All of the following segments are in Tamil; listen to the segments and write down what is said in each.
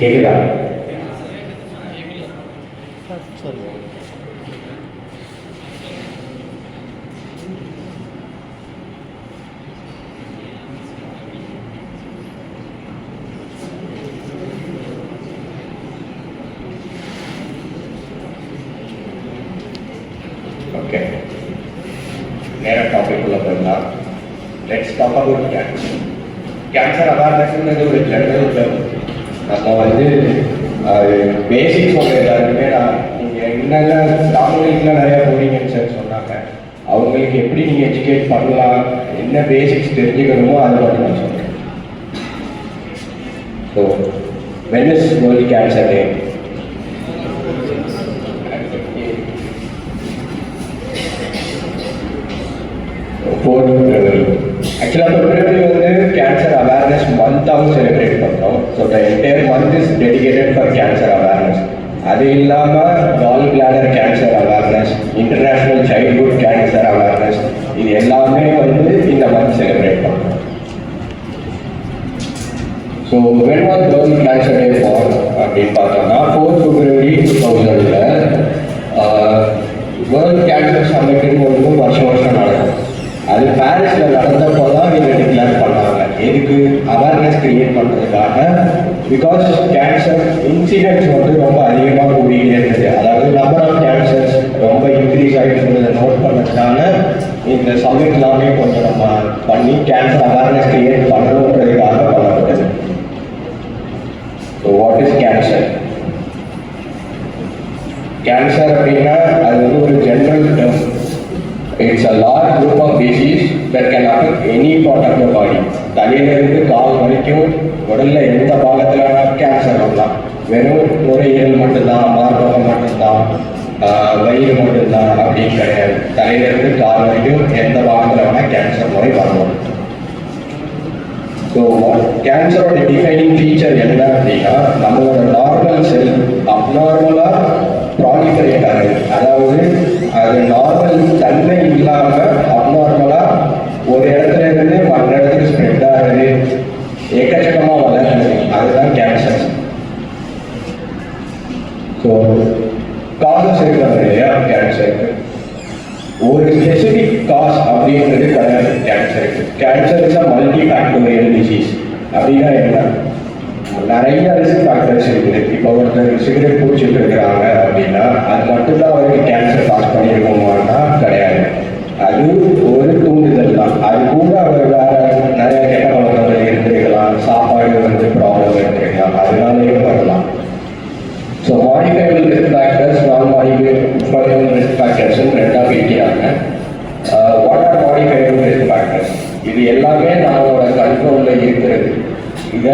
கேக்குதா ஓகே நேராக டாபிக் உள்ள போயிடலாம் let's talk about cancer cancer அவேர்னஸ்ன்றது ஒரு ஜெனரல் பண்ணலாம் என்ன பேசிக்ஸ் தெரிஞ்சுக்கணுமோ அதை மட்டும் நான் சொல்கிறேன் so when is world cancer day fourth February ஆக்சுவலாக பிப்ரவரி வந்து கேன்சர் அவேர்னஸ் மந்த்தாகவும் செலிப்ரேட் பண்ணுறோம் so the entire month is dedicated for cancer awareness அது இல்லாமல் gall bladder cancer awareness international childhood cancer awareness இது எல்லாமே வந்து இந்த மாதிரி செலிப்ரேட் பண்ணுறோம் so when was world cancer day for அப்படின்னு பார்த்தோம்னா ஃபோர்த் பிப்ரவரி டூ தௌசண்டில் வேர்ல்ட் கேன்சர் சமிட்னு ஒன்று வருஷம் வருஷம் நடக்கும். அது பாரிஸில் நடந்தப்போ தான் இதை டிக்ளேர் பண்ணாங்க. எதுக்கு? அவேர்னஸ் கிரியேட் பண்ணுறதுக்காக பிகாஸ் கேன்சர் இன்சிடென்ட்ஸ் வந்து ரொம்ப அதிகமாக கூடிக்கிட்டே இருந்தது அதாவது நம்பர் ஆஃப் கேன்சர்ஸ் ரொம்ப இன்க்ரீஸ் ஆகிட்டு நோட் பண்ணதுனால இந்த சப்மிட் எல்லாமே கொஞ்சம் நம்ம பண்ணி கேன்சர் அவேர்னஸ் கிரியேட் பண்ணணுன்றதுக்காக பண்ணப்பட்டது so what is cancer cancer அப்படின்னா அது வந்து ஒரு general term it's a large group of disease that can affect any part of the body தலையிலிருந்து கால் வரைக்கும் உடல்ல எந்த பாகத்தில் கேன்சர் வரலாம் வெறும் நுரையீரல் மட்டும்தான் மார்பகம் மட்டும்தான் வயிறு வயிறு மட்டும்தான் அப்படின்னு கிடையாது தலையிலிருந்து கால் வரைக்கும் எந்த பாகத்தில் வேணால் கேன்சர் நோய் வரணும். ஸோ கேன்சரோட டிஃபைனிங் ஃபீச்சர் என்ன அப்படின்னா நம்மளோட நார்மல் செல் அப்நார்மலாக ப்ராலிஃபரேட் ஆகுது. அதாவது அது நார்மல் தன்மை இல்லாமல் அப்நார்மலாக ஒரு இடத்துல இருந்து மற்ற இடத்துக்கு ஸ்ப்ரெட் ஆகுது எக்கச்சக்கமாக வளருது அதுதான் கேன்சர் ஸோ காசஸ் இருக்கிறது இல்லையா கேன்சருக்கு ஒரு ஸ்பெசிபிக் காஸ் அப்படின்றது கிடையாது கேன்சருக்கு cancer is a multifactorial disease அப்படின்னா என்ன? நிறைய ரிஸ்க் ஃபேக்டர்ஸ் இருக்குது. இப்போ ஒருத்தர் சிகரெட் குடிச்சிட்டு இருக்கிறாங்க அப்படின்னா அது மட்டும்தான் அவருக்கு கேன்சர் பாஸ் பண்ணியிருக்கோமான்னா கிடையாது. அது ஒரு இந்த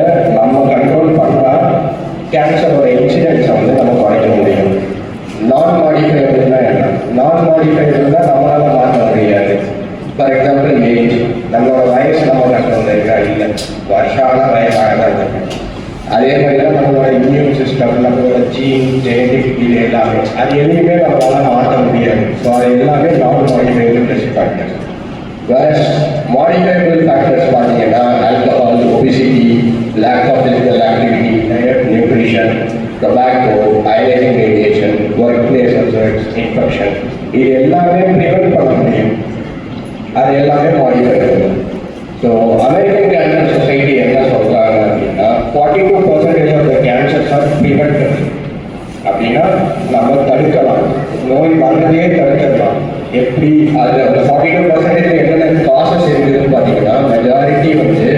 நோய் வர்றதையே தடுக்கலாம் எப்படி அது அந்த ஃபார்ட்டி டூ பர்சன்டேஜ் என்னென்ன காசஸ் இருக்குதுன்னு பார்த்தீங்கன்னா மெஜாரிட்டி வந்து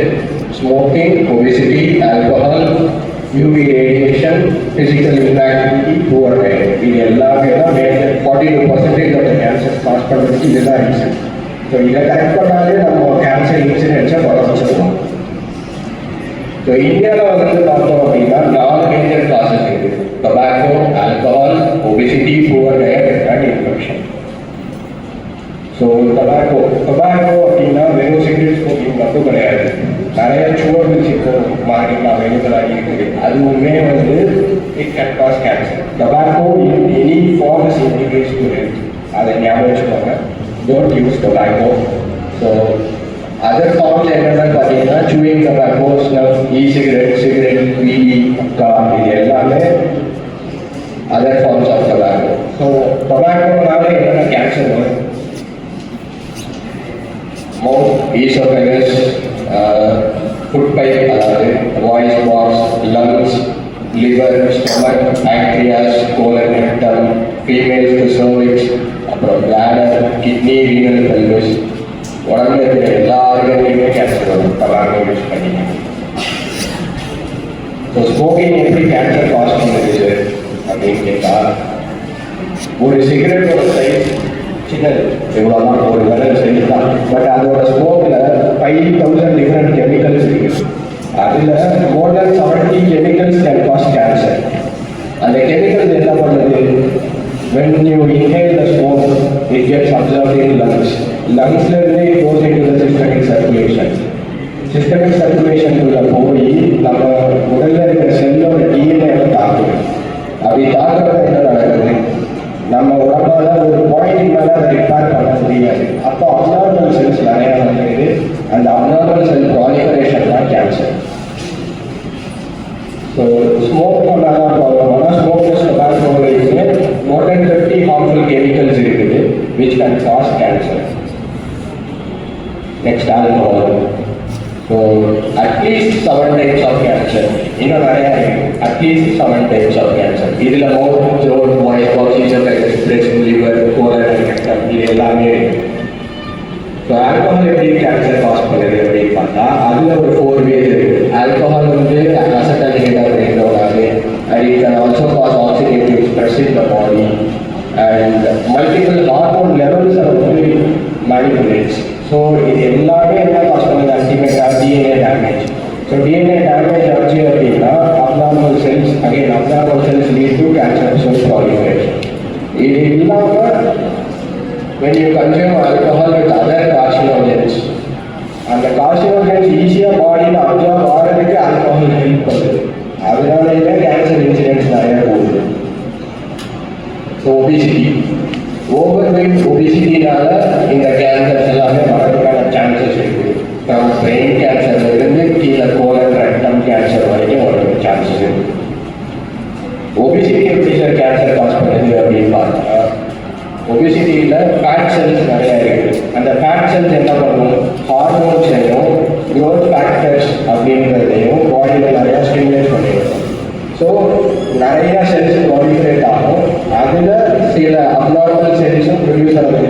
smoking obesity alcohol UV radiation physical inactivity poor diet இது எல்லாமே தான் major forty two percentage of the cancer cause பண்ணுறதுக்கு இதுதான் ரீசன் ஸோ இதை கரெக்ட் பண்ணாலே நம்ம கேன்சர் இன்சிடென்ட்ஸை குறைச்சிடலாம் ஸோ இந்தியாவில் வந்து பார்த்தோம் அப்படின்னா நாலு major causes tobacco, alcohol, obesity, poor diet, and infection. So tobacco, tobacco அப்படின்னா வெறும் சிகரெட்ஸ் புகையும் மட்டும் கிடையாது நிறைய சுவர் வச்சுருக்கோம் மாறிக்கலாம் வெகுதலாகி இருக்குது அதுவுமே வந்து it can cause cancer tobacco in any form is integrate to health அதை ஞாபகம் வச்சுக்கோங்க don't use tobacco so other forms என்னென்ன பார்த்தீங்கன்னா chewing tobacco snuff e cigarette cigarette beedi கா இது எல்லாமே other forms of tobacco. So tobacco nowadays is a cancer. Mouth, esophagus, uh, food pipe, voice box, lungs, liver, stomach, pancreas, colon, rectum, females, to cervix, bladder, kidney, renal, pelvis, உடம்புல இருக்கிற எல்லா ஆர்கன்லையுமே கேன்சர் வரும் டபாக்கோ யூஸ் பண்ணி ஸோ ஸ்மோக்கிங் எப்படி கேன்சர் காஸ்ட் देख के कहा ஒரு சிகரெட்டோட சின்ன எவ்வளோதான் ஒரு விரல் செஞ்சுதான் பட் அதோட ஸ்மோக்கில் ஃபைவ் தௌசண்ட் டிஃப்ரெண்ட் கெமிக்கல்ஸ் இருக்கு அதில் more than seventy chemicals can cause cancer அந்த கெமிக்கல்ஸ் என்ன பண்ணுது when you inhale the smoke it gets absorbed in lungs lungs ல இருந்து it goes into the systemic circulation systemic circulation குள்ள போய் நம்ம உடல்ல இருக்கிற பார்த்தா அதுல ஒரு ஃபோர் வேஸ் இருக்கு. ஓவர்வெயிட் ஒபிசிட்டினால இந்த கேன்சர்ஸ் எல்லாமே வர்றதுக்கான சான்சஸ் இருக்கு நம்ம பிரெயின் கேன்சர்ல இருந்து கீழே கோலன் ரெட்டம் கேன்சர் வரைக்கும் வர்றதுக்கு சான்சஸ் இருக்கு ஒபிசிட்டி எப்படி சார் கேன்சர் காஸ் பண்ணுது அப்படின்னு பார்த்தா ஒபிசிட்டியில் ஃபேட் செல்ஸ் நிறையா இருக்குது அந்த ஃபேட் செல்ஸ் என்ன பண்ணும் ஹார்மோன்ஸையும் க்ரோத் ஃபேக்டர்ஸ் அப்படின்றதையும் பாடியில் நிறையா ஸ்டிமுலேட் பண்ணிடும் ஸோ நிறையா cells Environmental Sanitation Review Survey.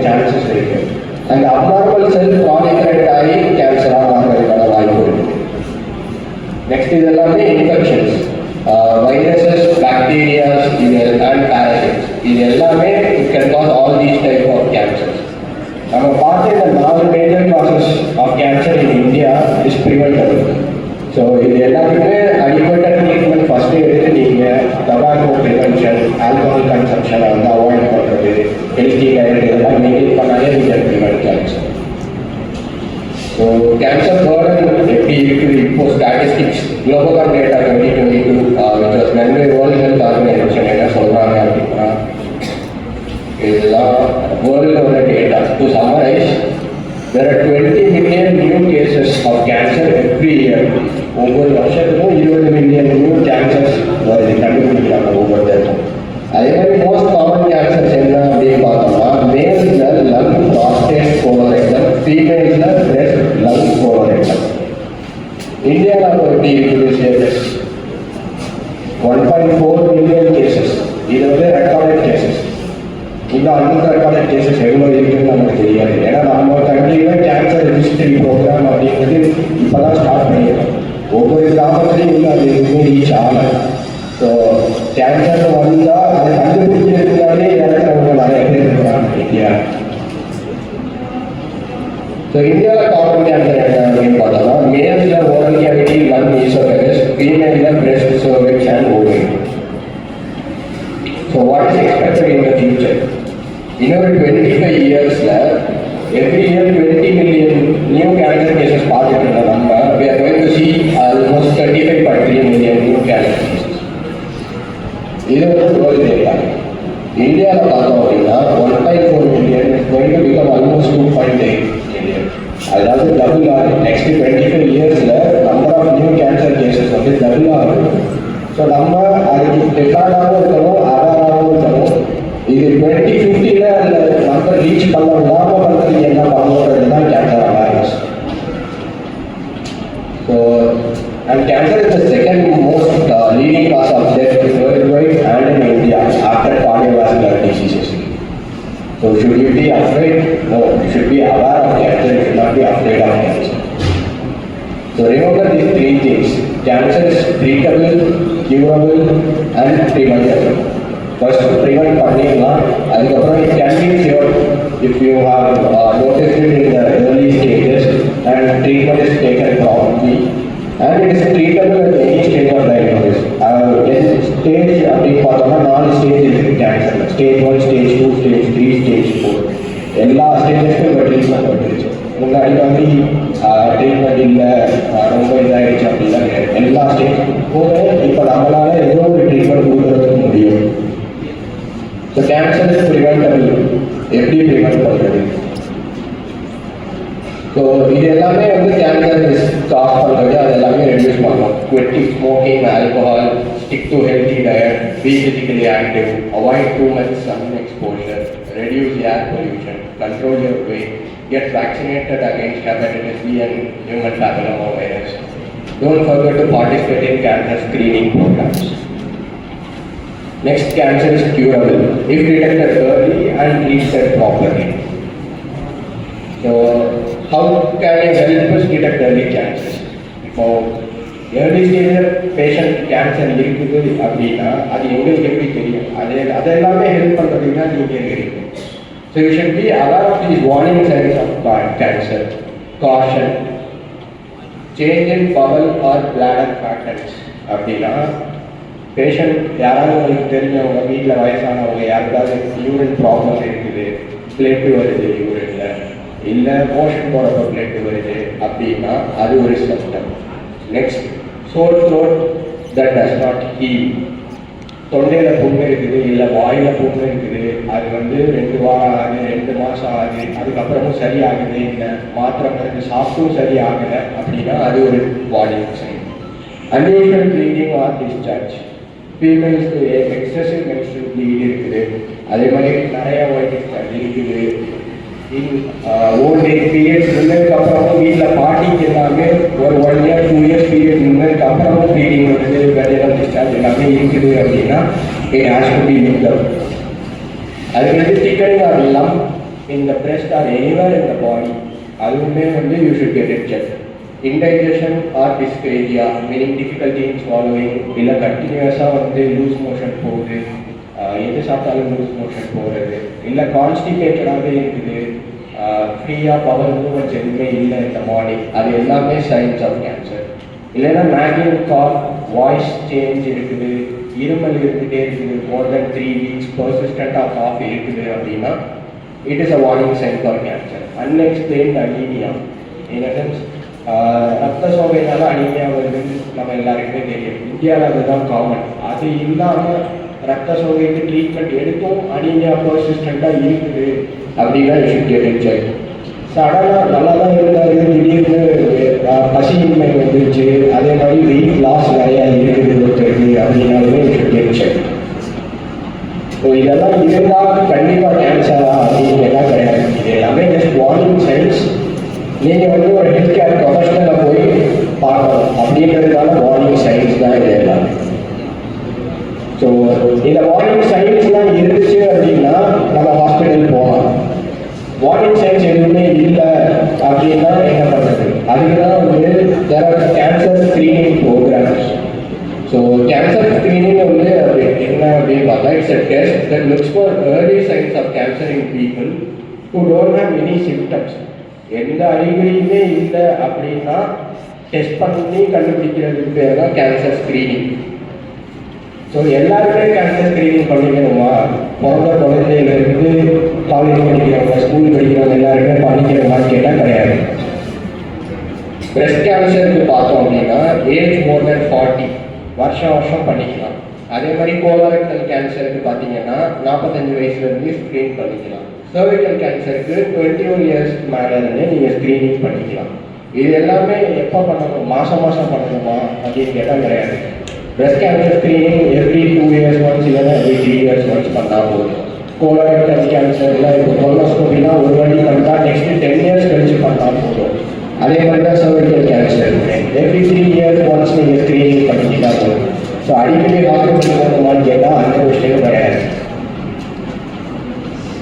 So நம்ம அதுக்கு ப்ரிப்பேர்டாகவும் இருக்கணும் அவேராகவும் இருக்கணும் இது டுவெண்ட்டி ஃபிஃப்டியில் அந்த நம்பர் ரீச் பண்ண curable and preventable. First, prevent பண்ணிடலாம் அதுக்கப்புறம் it can be cured if you have uh, noticed it in the early stages and treatment is taken properly and it is treatable at any stage of diagnosis. Uh, stage அப்படின்னு பார்த்தோம்னா நாலு ஸ்டேஜ் இருக்கு கேன்சர்ல stage one stage two stage three stage four எல்லா ஸ்டேஜஸ்க்கும் இப்போ ட்ரீட்மெண்ட் வந்துருச்சு முன்னாடி வந்து ட்ரீட்மெண்ட் இல்லை ரொம்ப இதாகிடுச்சு அப்படிலாம் கிடையாது எல்லா ஸ்டேஜுக்கும் போக இப்போ நம்மளால ஏதோ ஒரு ட்ரீட்மெண்ட் கொடுக்கறதுக்கு முடியும் ஸோ கேன்சர் இஸ் ப்ரிவென்டபிள் எப்படி ப்ரிவென்ட் பண்ணுறது ஸோ இது எல்லாமே வந்து கேன்சர் ஸ்டாப் பண்ணுறது அது எல்லாமே ரெடியூஸ் பண்ணலாம் quitting smoking alcohol stick to healthy diet be physically active avoid too much sun exposure reduce air pollution control your weight get vaccinated against hepatitis B and human papilloma virus Don't forget to participate in cancer screening programs. Next, cancer is curable if detected early and treated properly. So, how can you help us detect early cancers? இப்போ ஏர்லி ஸ்டேஜில் பேஷண்ட் கேன்சர் இருக்குது அப்படின்னா அது எங்களுக்கு எப்படி தெரியும் அது அது எல்லாமே ஹெல்ப் பண்ணுறதுக்கு தான் நீங்கள் இருக்கீங்க so you should be aware of these warning signs of cancer caution change in bowel or bladder patterns அப்படின்னா பேஷண்ட் யாராவது உங்களுக்கு தெரிஞ்சவங்க வீட்டில் வயசானவங்க யாருக்காவது யூரின் ப்ராப்ளம் இருக்குது பிளேட்டு வருது யூரின்ல இல்லை மோஷன் போகிறப்ப பிளேட்டு வருது அப்படின்னா அது ஒரு symptom next sore throat that does not heal தொண்டையில் புண்ணு இருக்குது இல்லை வாயில் புண்ணு இருக்குது. அது வந்து ரெண்டு வாரம் ஆகுது ரெண்டு மாதம் ஆகுது அதுக்கப்புறமும் சரியாகுது இல்லை. மாத்திரை மருந்து சாப்பிட்டும் சரியாகலை அப்படின்னா அது ஒரு warning sign unusual bleeding or discharge ஃபீமேல்ஸ்க்கு excessive menstrual bleed இருக்குது. அதே மாதிரி நிறைய ஒயிட் இருக்குது. ஓல்ட் ஏஜ் பீரியட்ஸ் நின்னதுக்கு வீட்டில் பாட்டிக்கு எல்லாமே ஒரு one year two years period நின்னதுக்கு அப்புறமும் ப்ளீடிங் வருது வெள்ளையெல்லாம் டிஸ்சார்ஜ் எல்லாமே இருக்குது அப்படின்னா it has to be link அதுக்கு thickening or lump in the breast or anywhere in the body அதுவுமே வந்து you should get it check indigestion or dysphagia meaning difficulty in swallowing இல்லை கண்டினியூஸாக வந்து லூஸ் மோஷன் போகுது. எது சாப்பிட்டாலும் லூஸ் மோஷன் போகிறது இல்லை கான்ஸ்டிபேட்டடாகவே இருக்குது. ஃப்ரீயாக பவர் மூவ்மெண்ட்ஸ் எதுவுமே இல்லை இந்த மார்னிங் அது எல்லாமே சைன்ஸ் ஆஃப் கேன்சர் இல்லைன்னா மேகிங் கால் வாய்ஸ் சேஞ்ச் இருக்குது. இருமல் இருந்துகிட்டே இருக்குது. மோர் தென் த்ரீ வீக்ஸ் பர்சிஸ்டண்ட்டாக காஃப் இருக்குது அப்படின்னா it is a warning sign for cancer unexplained anaemia என்னென்ன ரத்த சோகையினால அனீமியா வருதுன்னு நம்ம எல்லாருக்குமே தெரியும். இந்தியாவில் அதுதான் காமன் அது இல்லாமல் ரத்த சோகைக்கு ட்ரீட்மெண்ட் எடுத்தும் அனீமியா பர்சிஸ்டண்ட்டாக இருக்குது அப்படின்னா ஷுட் செக் சடனாக நல்லா தான் இருந்தாரு திடீர்னு பசியின்மை வந்துருச்சு. அதே மாதிரி வெயிட் லாஸ் நிறையா இருக்குது ஒருத்தருக்கு அப்படின்னாலுமே ஸோ இதெல்லாம் இருந்தால் கண்டிப்பாக கேன்சரா அப்படின்னு கேட்டால் கிடையாது இது எல்லாமே ஜஸ்ட் வார்னிங் சைன்ஸ் நீங்கள் வந்து ஒரு ஹெல்த் கேர் ப்ரொஃபஷனலை போய் பார்க்கணும் அப்படின்றதுக்கான வார்னிங் சைன்ஸ் தான் இது எல்லாம் ஸோ இந்த warning a looks for early signs of signs of cancer in people who don't have எந்த அறிகுறியுமே இல்லை அப்படின்னா டெஸ்ட் பண்ணி கண்டுபிடிக்கிறதுக்கு பேர் தான் கேன்சர் ஸ்க்ரீனிங் ஸோ எல்லாருமே கேன்சர் ஸ்க்ரீனிங் பண்ணிக்கணுமா? பிறந்த குழந்தையிலேருந்து காலேஜ் படிக்கிறவங்க ஸ்கூல் படிக்கிறவங்க எல்லாருமே பண்ணிக்கிறோமான்னு கேட்டால் கிடையாது. பிரஸ்ட் கேன்சருக்கு பார்த்தோம் அப்படின்னா ஏஜ் மோர் தென் ஃபார்ட்டி வருஷம் வருஷம் பண்ணிக்கலாம். அதே மாதிரி கோலரெக்டல் கேன்சருக்கு பார்த்தீங்கன்னா நாற்பத்தஞ்சு வயசுலேருந்து ஸ்க்ரீன் பண்ணிக்கலாம். சர்விக்கல் கேன்சருக்கு டுவெண்ட்டி ஒன் இயர்ஸ் மேலேருந்து நீங்கள் ஸ்க்ரீனிங் பண்ணிக்கலாம். இது எல்லாமே எப்போ பண்ணணும்? மாதம் மாதம் பண்ணணுமா? அப்படின்னு கேட்டால் கிடையாது. Breast cancer screening every two years once இல்லைன்னா எவ்ரி த்ரீ இயர்ஸ் ஒன்ஸ் பண்ணால் போதும். கோலாய்டல் கேன்சர் இல்லை இப்போ கொலோஸ்கோபினா ஒரு வாட்டி பண்ணால் நெக்ஸ்ட் டென் இயர்ஸ் கழிச்சு பண்ணால் போதும். அதே மாதிரி தான் cervical cancer every three years once நீங்கள் ஸ்க்ரீனிங் பண்ணிக்கிட்டா போதும். ஸோ அடிக்கடி ஹாஸ்பிட்டல் போகணுமான்னு கேட்டால் அந்த விஷயம் கிடையாது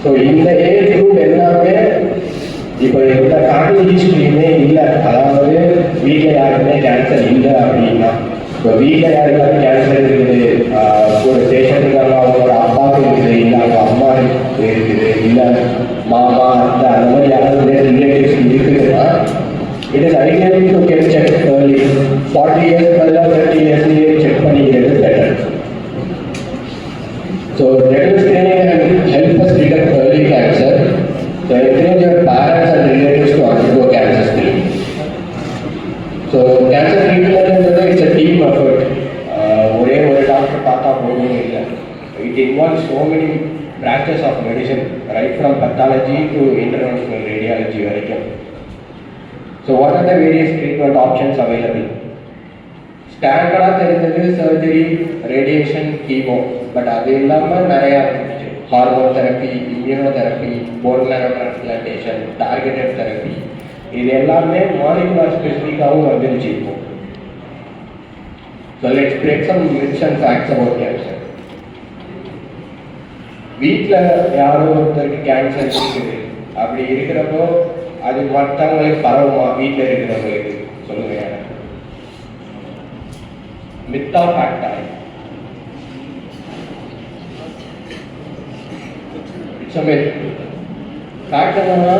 ஸோ இந்த ஏஜ் குரூப் எல்லாமே இப்போ எந்த ஃபேமிலி ஹிஸ்ட்ரியுமே இல்லை அதாவது வீட்டில் யாருக்குமே கேன்சர் இல்லை அப்படின்னா இப்போ வீட்டில் யாருக்காவது கேன்சர் இருக்குது ஆஹ் ஒரு பேஷண்ட் இருக்காங்க அவங்களோட அப்பாவுக்கு இருக்குது இல்லை அவங்க அம்மா இருக்குது இல்லை மாமா அத்தை அந்த மாதிரி யாராவது ரிலேட்டிவ்ஸ் இருக்குதுன்னா it is ideally to get check early forty years பதிலாக thirty இயர்ஸ்லேயே It involve so many branches of medicine right from pathology to interventional radiology வரைக்கும் So what are the various treatment options available? ஸ்டாண்டர்டாக தெரிஞ்சது சர்ஜரி ரேடியேஷன் கீமோ பட் அது இல்லாமல் நிறையா இருந்துச்சு hormone therapy immuno therapy bone marrow transplantation targeted therapy இது எல்லாமே மாலிகுலர் ஸ்பெசிஃபிக்காகவும் வந்துருச்சு இப்போ so let's break some myths and facts about cancer வீட்டில் யாரோ ஒருத்தருக்கு கேன்சர் இருக்குது அப்படி இருக்கிறப்போ அது மற்றவங்களுக்கு பரவுமா? வீட்டில் இருக்கிறவங்களுக்கு. சொல்லுங்க மித்தா ஃபேக்டா இட்ஸ் அ மித் ஃபேக்ட் என்னன்னா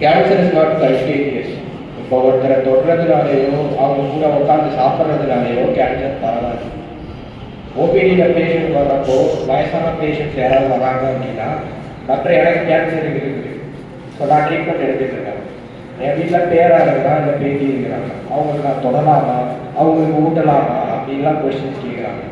கேன்சர் இஸ் நாட் கண்டீனியஸ் இப்போ ஒருத்தரை தொடுறதுனாலேயோ அவங்க கூட உட்காந்து சாப்பிட்றதுனாலேயோ கேன்சர் பரவாது. ஓபிடியில் பேஷண்ட் வர்றப்போ வயசான பேஷண்ட்ஸ் யாராவது வராங்க அப்படின்னா டாக்டர் எனக்கு கேன்சர் இருக்குது? ஸோ நான் ட்ரீட்மெண்ட் எடுத்துகிட்டு இருக்கேன். என் வீட்டில் பேராக இருக்கிறான் இல்லை பேட்டி இருக்கிறாங்க. அவங்களுக்கு நான் தொடலாமா? அவங்களுக்கு ஊட்டலாமா? அப்படின்லாம் கொஸ்டின்ஸ் கேட்குறாங்க.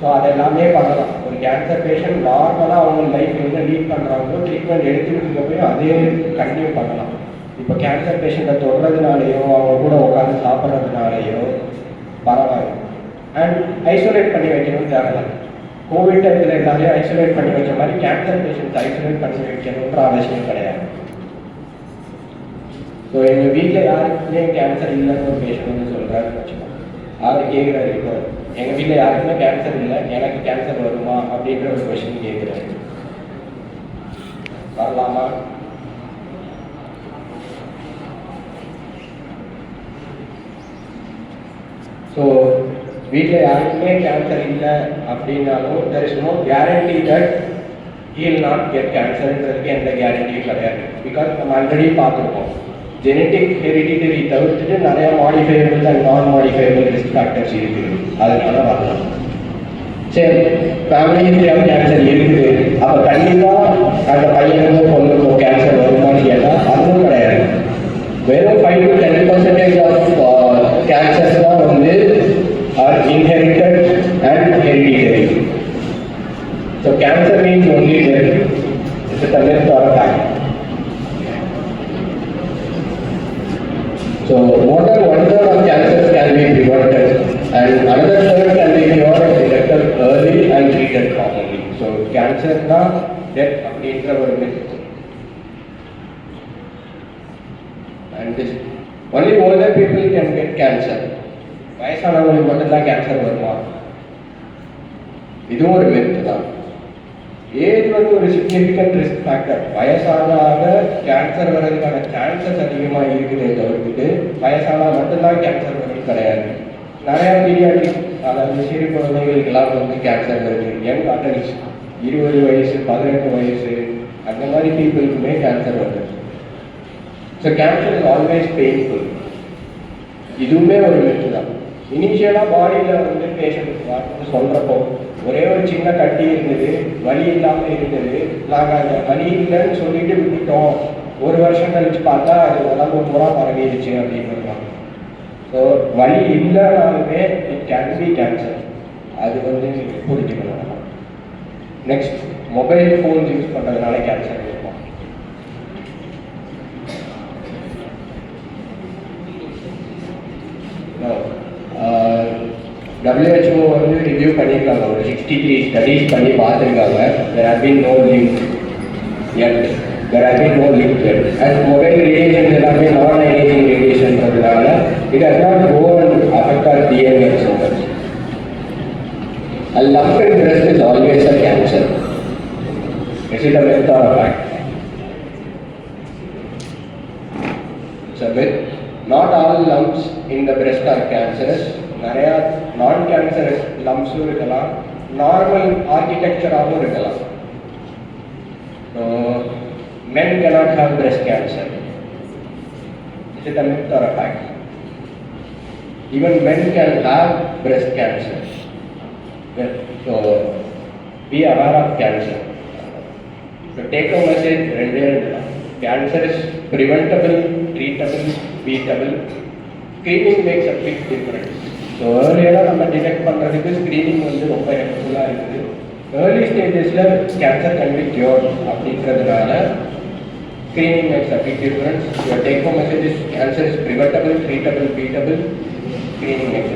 ஸோ அதெல்லாமே பண்ணலாம். ஒரு கேன்சர் பேஷண்ட் நார்மலாக அவங்க லைஃப் என்ன லீட் பண்ணுறாங்களோ ட்ரீட்மெண்ட் எடுத்துக்கிட்டு இருக்கப்போ அதே கண்டினியூ பண்ணலாம். இப்போ கேன்சர் பேஷண்ட்டை தொடுறதுனாலையோ அவங்க கூட உட்காந்து சாப்பிட்றதுனாலையோ பரவாயில்ல. அண்ட் ஐசோலேட் பண்ணி வைக்கணும்னு தேவையில்ல. கோவிட் டைத்தில் இருந்தாலே ஐசோலேட் பண்ணி வச்ச மாதிரி கேன்சர் பேஷண்ட்ஸ் ஐசோலேட் பண்ணி வைக்கணுன்ற அவசியம் கிடையாது. ஸோ எங்கள் வீட்டில் யாருக்குமே கேன்சர் இல்லைன்னு ஒரு பேஷண்ட் வந்து சொல்கிறாருன்னு வச்சுக்கோங்க அவர் கேட்குறாரு இப்போ எங்கள் வீட்டில் யாருக்குமே கேன்சர் இல்லை எனக்கு கேன்சர் வருமா அப்படின்ற ஒரு கொஷின் கேட்குறாரு வரலாமா? ஸோ வீட்டில் யாருக்குமே கேன்சர் இல்லை அப்படின்னாலும் there is no guarantee that he'll not get கேன்சர்ன்றதுக்கு எந்த கேரண்டியும் கிடையாது. பிகாஸ் நம்ம ஆல்ரெடி பார்த்துருக்கோம் ஜெனட்டிக் ஹெரிடிட்டரி தவிர்த்துட்டு நிறைய modifiable and non modifiable risk factors இருக்குது. அதனால வரலாம். சரி ஃபேமிலி கேன்சர் இருக்குது. அப்போ கண்டிப்பாக அந்த பையனுக்கோ பொண்ணுக்கோ கேன்சர் வருமானு கேட்டால் அதுவும் கிடையாது. வெறும் five to ten percentage of cancers தான் வந்து Are inherited and hereditary so cancer means only death it's a myth or a fact So more than one third of cancers can be prevented and another third can be cured if detected early and treated properly. So cancer na death அப்படின்ற ஒரு myth. And this only older people can get cancer. மட்டும்தான் கேன்சர் வருமா? இதுவும் ஒரு myth தான். ஏஜ் வந்து ஒரு சிக்னிஃபிகண்ட் ரிஸ்க் ஃபேக்டர் வயசாக ஆக கேன்சர் வர்றதுக்கான சான்சஸ் அதிகமாக இருக்குதே தவிர்த்துட்டு வயசானா மட்டும்தான் கேன்சர் வருது கிடையாது. நிறைய பீடியாட்ரிக் அதாவது சிறு குழந்தைகளுக்கெல்லாம் வந்து கேன்சர் வருது. யங் அடல்ட்ஸ் இருபது வயசு பதினெட்டு வயசு அந்த மாதிரி பீப்புளுக்குமே கேன்சர் வருது. So cancer is always painful இதுவுமே ஒரு மெட்டு தான். இனிஷியலாக பாடியில் வந்து பேஷண்ட் சொல்கிறப்போ ஒரே ஒரு சின்ன கட்டி இருந்தது வலி இல்லாமல் இருந்தது நாங்கள் அந்த வலி இல்லைன்னு சொல்லிட்டு விட்டுட்டோம். ஒரு வருஷம் கழிச்சு பார்த்தா அது உடம்பு பூரா பரவிடுச்சு அப்படின்னு ஸோ வலி இல்லைனாலுமே இட் கேன் பி கேன்சர் அது வந்து புரிஞ்சுக்கணும். நெக்ஸ்ட் மொபைல் ஃபோன்ஸ் யூஸ் பண்ணுறதுனால கேன்சர் WHO வந்து ரிவ்யூ பண்ணியிருக்காங்க ஒரு சிக்ஸ்டி த்ரீ ஸ்டடீஸ் பண்ணி பார்த்துருக்காங்க there have been no link yet there have been no link yet and mobile radiation எல்லாமே நான் ionising ரேடியேஷன்றதுனால it has not go and affect our DNA centers a lump in breast is always a cancer is it a myth or a fact it's a myth not all lumps in the breast are cancerous நிறைய நான் கேன்சரஸ் லம்ஸும் இருக்கலாம் நார்மல் ஆர்கிடெக்சராகவும் இருக்கலாம் So, men cannot have breast cancer. Is it a myth or a fact? Even men can have breast cancer. Well, So, be aware of cancer. So, take a message, ரெண்டே ரெண்டு தான். Cancer is preventable, treatable, beatable. Screening makes a big difference. So ஏர்லியராக நம்ம டிடெக்ட் பண்ணுறதுக்கு ஸ்க்ரீனிங் வந்து ரொம்ப ஹெல்ப்ஃபுல்லாக இருக்குது. ஏர்லி ஸ்டேஜஸில் கேன்சர் கன் கியூர் அப்படின்றதுனால screening makes a big difference your take home message is cancer is preventable treatable beatable screening makes